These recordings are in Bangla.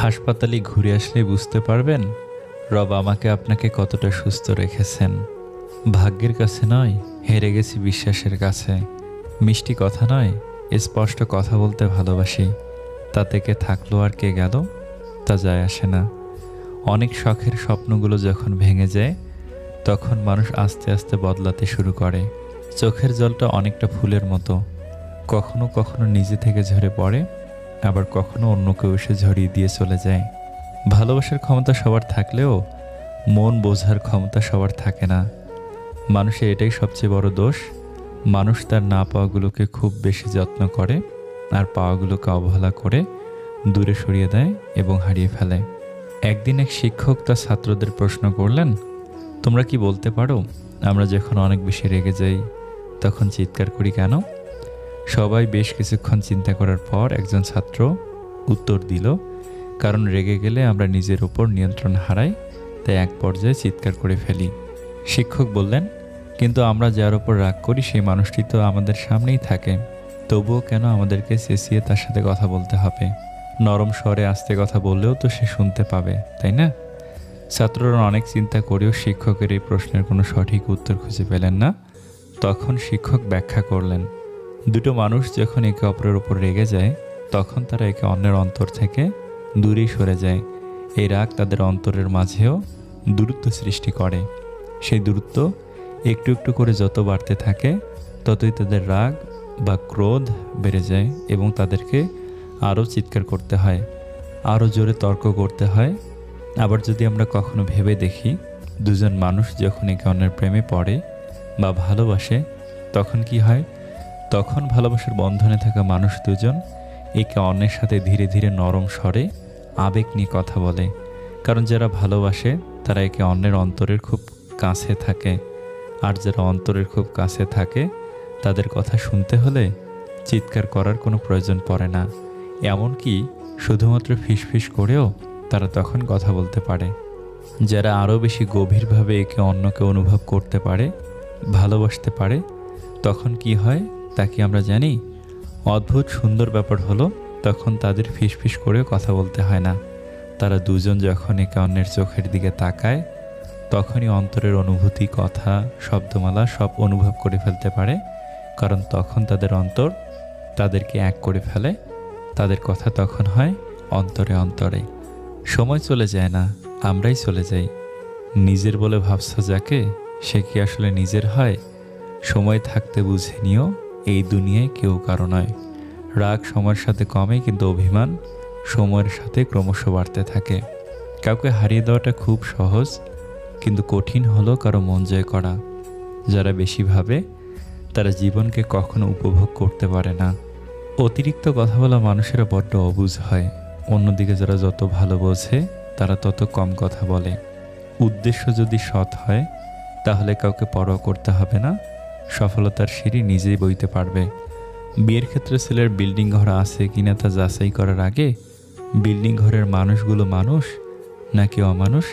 হাসপাতালে ঘুরে আসলে বুঝতে পারবেন, রব আমাকে আপনাকে কতটা সুস্থ রেখেছেন। ভাগ্যের কাছে নয়, হেরে গেছি বিশ্বাসের কাছে। মিষ্টি কথা নয় স্পষ্ট কথা বলতে ভালোবাসি। তাতে কে থাকল আর কে গেল, তা যায় আসে না। অনেক শখের স্বপ্নগুলো যখন ভেঙে যায়, তখন মানুষ আস্তে আস্তে বদলাতে শুরু করে। চোখের জলটা অনেকটা ফুলের মতো। কখনো কখনো নিজে থেকে ঝরে পড়ে আবার কখনো অন্য কেউ এসে ঝরিয়ে দিয়ে চলে যায়। ভালোবাসার ক্ষমতা সবার থাকলেও মন বোঝার ক্ষমতা সবার থাকে না। মানুষের এটাই সবচেয়ে বড় দোষ। মানুষ তার না পাওয়াগুলোকে খুব বেশি যত্ন করে আর পাওয়াগুলোকে অবহেলা করে দূরে সরিয়ে দেয় এবং হারিয়ে ফেলে। একদিন এক শিক্ষক তার ছাত্রদের প্রশ্ন করলেন, তোমরা কি বলতে পারো, আমরা যখন অনেক বেশি রেগে যাই, তখন চিৎকার করি কেন? সবাই বেশ কিছুক্ষণ চিন্তা করার পর একজন ছাত্র উত্তর দিল, কারণ রেগে গেলে আমরা নিজের ওপর নিয়ন্ত্রণ হারাই, তাই এক পর্যায়ে চিৎকার করে ফেলি। শিক্ষক বললেন, কিন্তু আমরা যার ওপর রাগ করি, সেই মানুষটি তো আমাদের সামনেই থাকে। তবুও কেন আমাদেরকে চেঁচিয়ে তার সাথে কথা বলতে হবে? নরম স্বরে আস্তে কথা বললেও তো সে শুনতে পাবে, তাই না? ছাত্ররা অনেক চিন্তা করেও শিক্ষকের এই প্রশ্নের কোনো সঠিক উত্তর খুঁজে পেলেন না। তখন শিক্ষক ব্যাখ্যা করলেন দুটো মানুষ যখন একে অপরের উপর রেগে যায়, তখন তারা একে অন্যের অন্তর থেকে দূরেই সরে যায়। এই রাগ তাদের অন্তরের মাঝেও দূরত্ব সৃষ্টি করে। সেই দূরত্ব একটু একটু করে যত বাড়তে থাকে, ততই তাদের রাগ বা ক্রোধ বেড়ে যায় এবং তাদেরকে আরও চিৎকার করতে হয়, আরও জোরে তর্ক করতে হয়। আবার যদি আমরা কখনো ভেবে দেখি, দুজন মানুষ যখন একে অন্যের প্রেমে পড়ে বা ভালোবাসে, তখন কি হয়? তখন ভালোবাসার বন্ধনে থাকা মানুষ দুজন একে অন্যের সাথে ধীরে ধীরে নরম স্বরে আবেগ নিয়ে কথা বলে। কারণ যারা ভালোবাসে, তারা একে অন্যের অন্তরের খুব কাছে থাকে। আর যারা অন্তরের খুব কাছে থাকে, তাদের কথা শুনতে হলে চিৎকার করার কোনো প্রয়োজন পড়ে না। এমনকি শুধুমাত্র ফিসফিস করেও তারা তখন কথা বলতে পারে। যারা আরও বেশি গভীরভাবে একে অন্যকে অনুভব করতে পারে, ভালোবাসতে পারে, তখন কি হয়? তা কি আমরা জানি? অদ্ভুত সুন্দর ব্যাপার হলো, তখন তাদের ফিসফিস করেও কথা বলতে হয় না। তারা দুজন যখন একে অন্যের চোখের দিকে তাকায়, তখনই অন্তরের অনুভূতি, কথা, শব্দমালা সব অনুভব করে ফেলতে পারে, কারণ তখন তাদের অন্তর তাদেরকে এক করে ফেলে। তাদের কথা তখন হয় অন্তরে অন্তরে। সময় চলে যায় না, আমরাই চলে যাই। নিজের বলে ভাবছ যাকে, সে কি আসলে নিজের হয়? সময় থাকতে বুঝে নিও এই দুনিয়ায় কেউ কারও নয়। রাগ সময়ের সাথে কমে কিন্তু অভিমান সময়ের সাথে ক্রমশ বাড়তে থাকে। কাউকে হারিয়ে দেওয়াটা খুব সহজ, কিন্তু কঠিন হলো কারও মন জয় করা। যারা বেশি ভাবে, তারা জীবনকে কখনো উপভোগ করতে পারে না। অতিরিক্ত কথা বলা মানুষেরা বড্ড অবুঝ হয়। অন্যদিকে যারা যত ভালো বোঝে, তারা তত কম কথা বলে। উদ্দেশ্য যদি সৎ হয়, তাহলে কাউকে পরোয়া করতে হবে না। সফলতার সিঁড়ি নিজেই বইতে পারবে। বিয়ের ক্ষেত্রে ছেলের বিল্ডিং ঘর আছে কিনা তা যাচাই করার আগে বিল্ডিং ঘরের মানুষগুলো মানুষ নাকি অমানুষ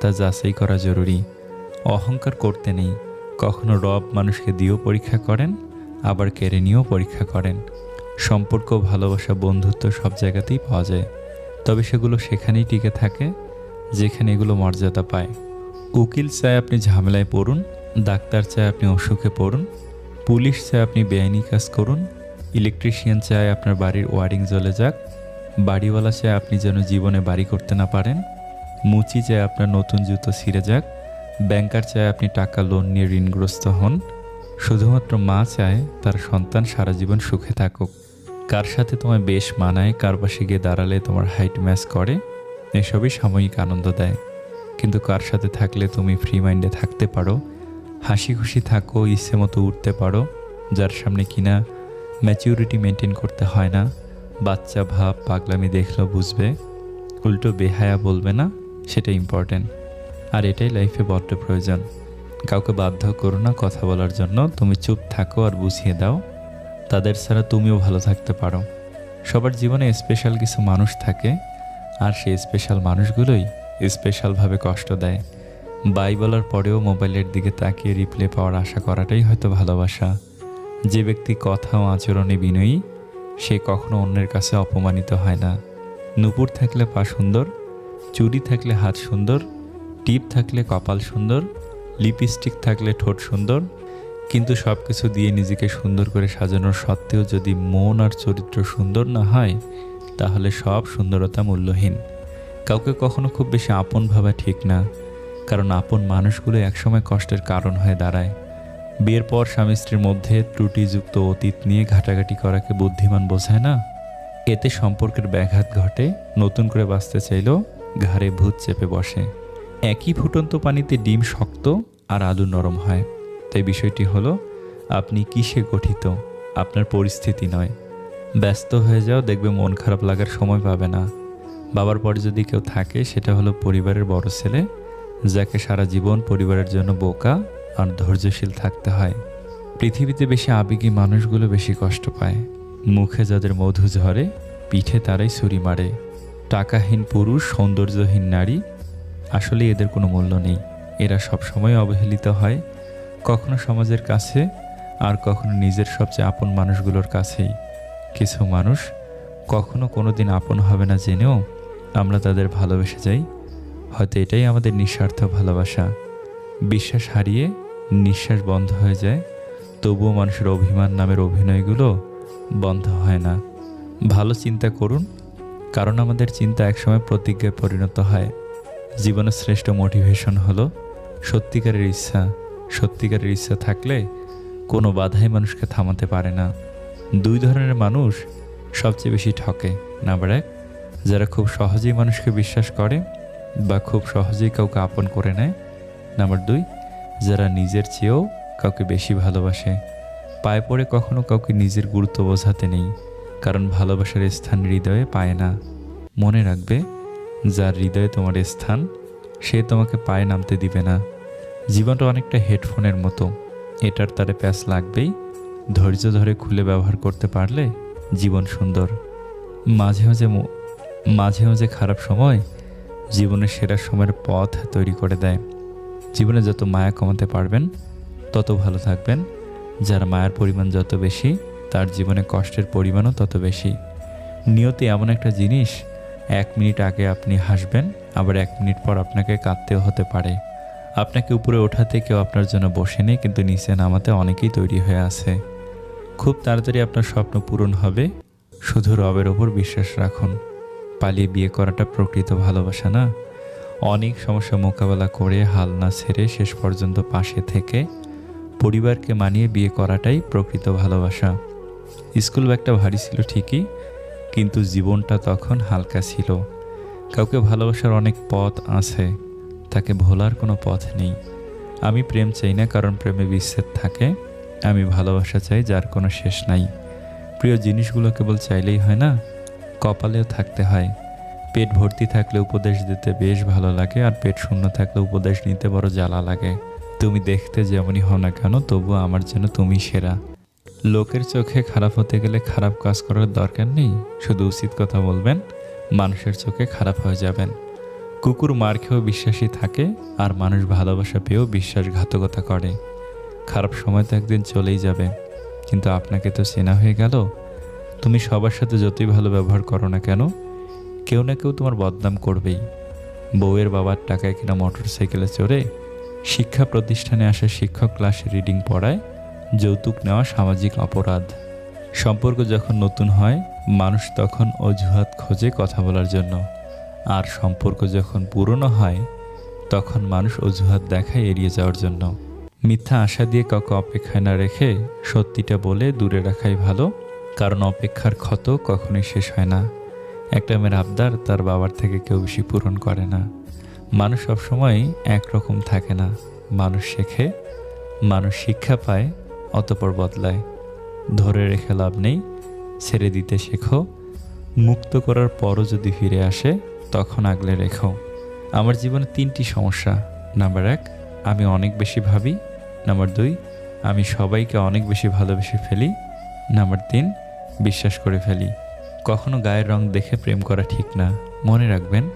তা যাচাই করা জরুরি। অহংকার করতে নেই। কখনো রব মানুষকে দিয়েও পরীক্ষা করেন, আবার কেড়ে নিয়েও পরীক্ষা করেন। সম্পর্ক, ভালোবাসা, বন্ধুত্ব সব জায়গাতেই পাওয়া যায়। তবে সেগুলো সেখানেই টিকে থাকে, যেখানে এগুলো মর্যাদা পায়। উকিল চায় আপনি ঝামেলায় পড়ুন। ডাক্তার চায় আপনি অসুখে পড়ুন, পুলিশ চায় আপনি বেআইনি কাজ করুন ইলেকট্রিশিয়ান চায় আপনার বাড়ির ওয়ারিং জ্বলে যাক, বাড়িওয়ালা চায় আপনি যেন জীবনে বাড়ি করতে না পারেন, মুচি চায় আপনার নতুন জুতো ছিঁড়ে যাক ব্যাংকার চায় আপনি টাকা লোন নিয়ে ঋণগ্রস্ত হন, শুধুমাত্র মা চায় তার সন্তান সারা জীবন সুখে থাকুক। কার সাথে তোমায় বেশ মানায়, কার পাশে গিয়ে দাঁড়ালে তোমার হাইট ম্যাচ করে, এসবই সাময়িক আনন্দ দেয়। কিন্তু কার সাথে থাকলে তুমি ফ্রি মাইন্ডে থাকতে পারো হাসি খুশি থাকো, ইচ্ছে মতো উঠতে পারো, যার সামনে কিনা ম্যাচিউরিটি মেনটেন করতে হয় না। বাচ্চা ভাব, পাগলামি দেখলেও বুঝবে। উল্টো বেহায়া বলবে না সেটা ইম্পর্ট্যান্ট আর এটাই লাইফে বড্ড প্রয়োজন। কাউকে বাধ্য করো না কথা বলার জন্য। তুমি চুপ থাকো আর বুঝিয়ে দাও। তাদের ছাড়া তুমিও ভালো থাকতে পারো। সবার জীবনে স্পেশাল কিছু মানুষ থাকে, আর সেই স্পেশাল মানুষগুলোই স্পেশালভাবে কষ্ট দেয়। বাই বলার পরেও মোবাইলের দিকে তাকিয়ে রিপ্লে পাওয়ার আশা করাটাই হয়তো ভালোবাসা। যে ব্যক্তি কথা ও আচরণে বিনয়ী, সে কখনো অন্যের কাছে অপমানিত হয় না। নুপুর থাকলে পা সুন্দর চুড়ি থাকলে হাত সুন্দর, টিপ থাকলে কপাল সুন্দর, লিপস্টিক থাকলে ঠোঁট সুন্দর, কিন্তু সব কিছু দিয়ে নিজেকে সুন্দর করে সাজানোর সত্ত্বেও যদি মন আর চরিত্র সুন্দর না হয়, তাহলে সব সুন্দরতা মূল্যহীন। কাউকে কখনো খুব বেশি আপন ভাবা ঠিক না। কারণ আপন মানুষগুলো একসময় কষ্টের কারণ হয়ে দাঁড়ায়। বিয়ের পর স্বামী স্ত্রীর মধ্যে ত্রুটিযুক্ত অতীত নিয়ে ঘাটাঘাটি করাকে বুদ্ধিমান বোঝায় না? এতে সম্পর্কের ব্যাঘাত ঘটে, নতুন করে বাঁচতে চাইলেও ঘাড়ে ভূত চেপে বসে। একই ফুটন্ত পানিতে ডিম শক্ত আর আলু নরম হয়। তাই বিষয়টি হলো, আপনি কিসে গঠিত? আপনার পরিস্থিতি নয়। ব্যস্ত হয়ে যাও, দেখবে মন খারাপ লাগার সময় পাবে না। বাবার পরে যদি কেউ থাকে, সেটা হলো পরিবারের বড় ছেলে যাকে সারা জীবন পরিবারের জন্য বোকা আর ধৈর্যশীল থাকতে হয়। পৃথিবীতে বেশি আবেগী মানুষগুলো বেশি কষ্ট পায়। মুখে যাদের মধু ঝরে, পিঠে তারাই ছুরি মারে। টাকাহীন পুরুষ, সৌন্দর্যহীন নারী, আসলে এদের কোনো মূল্য নেই। এরা সবসময় অবহেলিত হয়, কখনো সমাজের কাছে আর কখনো নিজের সবচেয়ে আপন মানুষগুলোর কাছেই। কিছু মানুষ কখনো কোনো দিন আপন হবে না জেনেও আমরা তাদের ভালোবেসে যাই হয়তো এটাই আমাদের নিঃস্বার্থ ভালোবাসা। বিশ্বাস হারিয়ে নিঃশ্বাস বন্ধ হয়ে যায়, তবুও মানুষের অভিমান নামের অভিনয়গুলো বন্ধ হয় না। ভালো চিন্তা করুন, কারণ আমাদের চিন্তা একসময় প্রতিজ্ঞায় পরিণত হয়। জীবনের শ্রেষ্ঠ মোটিভেশন হলো সত্যিকারের ইচ্ছা। সত্যিকারের ইচ্ছা থাকলে কোনো বাধাই মানুষকে থামাতে পারে না। দুই ধরনের মানুষ সবচেয়ে বেশি ঠকে। নাম্বার এক, যারা খুব সহজেই মানুষকে বিশ্বাস করে বা খুব সহজেই কাউকে আপন করে নেয়। নাম্বার দুই, যারা নিজের চেয়েও কাউকে বেশি ভালোবাসে। পায়ে পড়ে কখনো কাউকে নিজের গুরুত্ব বোঝাতে নেই, কারণ ভালোবাসার স্থান হৃদয়ে পায় না। মনে রাখবে, যার হৃদয়ে তোমার স্থান, সে তোমাকে পায়ে নামতে দিবে না। জীবনটা অনেকটা হেডফোনের মতো। এটার তারে প্যাচ লাগবেই। ধৈর্য ধরে খুলে ব্যবহার করতে পারলে জীবন সুন্দর। মাঝে মাঝে মাঝে মাঝে খারাপ সময় জীবনের সেরা সময়ের পথ তৈরি করে দেয়। জীবনে যত মায়া কমাতে পারবেন, তত ভালো থাকবেন। যার মায়ার পরিমাণ যত বেশি, তার জীবনে কষ্টের পরিমাণও তত বেশি। নিয়তি এমন একটা জিনিস, এক মিনিট আগে আপনি হাসবেন, আবার এক মিনিট পর আপনাকে কাঁদতেও হতে পারে। আপনাকে উপরে ওঠাতে কেউ আপনার জন্য বসে নেই কিন্তু নিচে নামাতে অনেকেই তৈরি হয়ে আছে। খুব তাড়াতাড়ি আপনার স্বপ্ন পূরণ হবে। শুধু রবের ওপর বিশ্বাস রাখুন। পালিয়ে বিয়ে করাটা প্রকৃত ভালোবাসা না? অনেক সমস্যা মোকাবেলা করে হাল না ছেড়ে শেষ পর্যন্ত পাশে থেকে পরিবারকে মানিয়ে বিয়ে করাটাই প্রকৃত ভালোবাসা। স্কুল ব্যাগটা ভারী ছিল ঠিকই, কিন্তু জীবনটা তখন হালকা ছিল। কাউকে ভালোবাসার অনেক পথ আছে, তাকে ভোলার কোনো পথ নেই। আমি প্রেম চাই না কারণ প্রেমে বিচ্ছেদ থাকে। আমি ভালোবাসা চাই যার কোনো শেষ নাই। প্রিয় জিনিসগুলো কেবল চাইলেই হয় না? কপালেও থাকতে হয়। পেট ভর্তি থাকলে উপদেশ দিতে বেশ ভালো লাগে আর পেট শূন্য থাকলে উপদেশ নিতে বড় জ্বালা লাগে। তুমি দেখতে যেমনই হও না কেন, তবুও আমার জন্য তুমি সেরা। লোকের চোখে খারাপ হতে গেলে খারাপ কাজ করার দরকার নেই, শুধু উচিত কথা বলবেন, মানুষের চোখে খারাপ হয়ে যাবেন। কুকুর মার খেয়েও বিশ্বাসী থাকে আর মানুষ ভালোবাসা পেয়েও বিশ্বাসঘাতকতা করে। খারাপ সময় তো একদিন চলেই যাবে, কিন্তু আপনাকে তো চেনা হয়ে গেল তুমি সবার সাথে যতই ভালো ব্যবহার করো না কেন, কেউ না কেউ তোমার বদনাম করবেই। বউয়ের বাবার টাকায় কিনা মোটর সাইকেলে চড়ে শিক্ষা প্রতিষ্ঠানে আসা শিক্ষক ক্লাসে রিডিং পড়ায়, যৌতুক নেওয়া সামাজিক অপরাধ। সম্পর্ক যখন নতুন হয়, মানুষ তখন অজুহাত খোঁজে কথা বলার জন্য। আর সম্পর্ক যখন পুরনো হয়, তখন মানুষ অজুহাত দেখায় এড়িয়ে যাওয়ার জন্য। মিথ্যা আশা দিয়ে কাউকে অপেক্ষায় না রেখে সত্যিটা বলে দূরে রাখাই ভালো। কারণ অপেক্ষার ক্ষত কখনোই শেষ হয় না। একটা মেয়ের আবদার তার বাবার থেকে কেউ বেশি পূরণ করে না। মানুষ সবসময় একরকম থাকে না। মানুষ শেখে, মানুষ শিক্ষা পায়, অতপর বদলায়। ধরে রেখে লাভ নেই, ছেড়ে দিতে শেখো। মুক্ত করার পরও যদি ফিরে আসে, তখন আগলে রেখো। আমার জীবনে তিনটি সমস্যা। নাম্বার এক, আমি অনেক বেশি ভাবি। নাম্বার দুই, আমি সবাইকে অনেক বেশি ভালোবেসে ফেলি। নাম্বার তিন বিশ্বাস করে ফেলি। কখনো গায়ের রং দেখে প্রেম করা ঠিক না। মনে রাখবেন,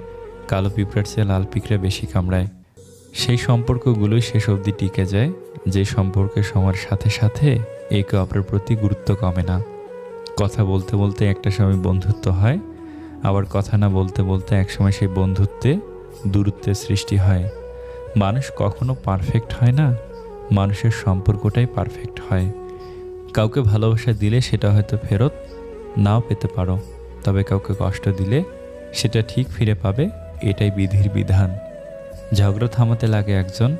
কালো পিঁপড়ার চেয়ে লাল পিঁপড়ে বেশি কামড়ায়। সেই সম্পর্কগুলোই শেষ অবধি টিকে যায়, যে সম্পর্কে সময়ের সাথে সাথে একে অপরের প্রতি গুরুত্ব কমে না। কথা বলতে বলতে একটা সময় বন্ধুত্ব হয়, আবার কথা না বলতে বলতে একসময় সেই বন্ধুত্বে দূরত্বের সৃষ্টি হয়। মানুষ কখনো পারফেক্ট হয় না, মানুষের সম্পর্কটাই পারফেক্ট হয়। কাউকে ভালোবাসা দিলে সেটা হয়তো ফেরত নাও পেতে পারো, তবে কাউকে কষ্ট দিলে সেটা ঠিক ফিরে পাবে, এটাই বিধির বিধান। ঝগড়া থামাতে লাগে একজন,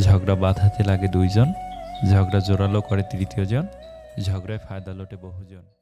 ঝগড়া বাঁধাতে লাগে দুইজন, ঝগড়া জোরালো করে তৃতীয়জন, ঝগড়ায় ফায়দা লোটে বহুজন।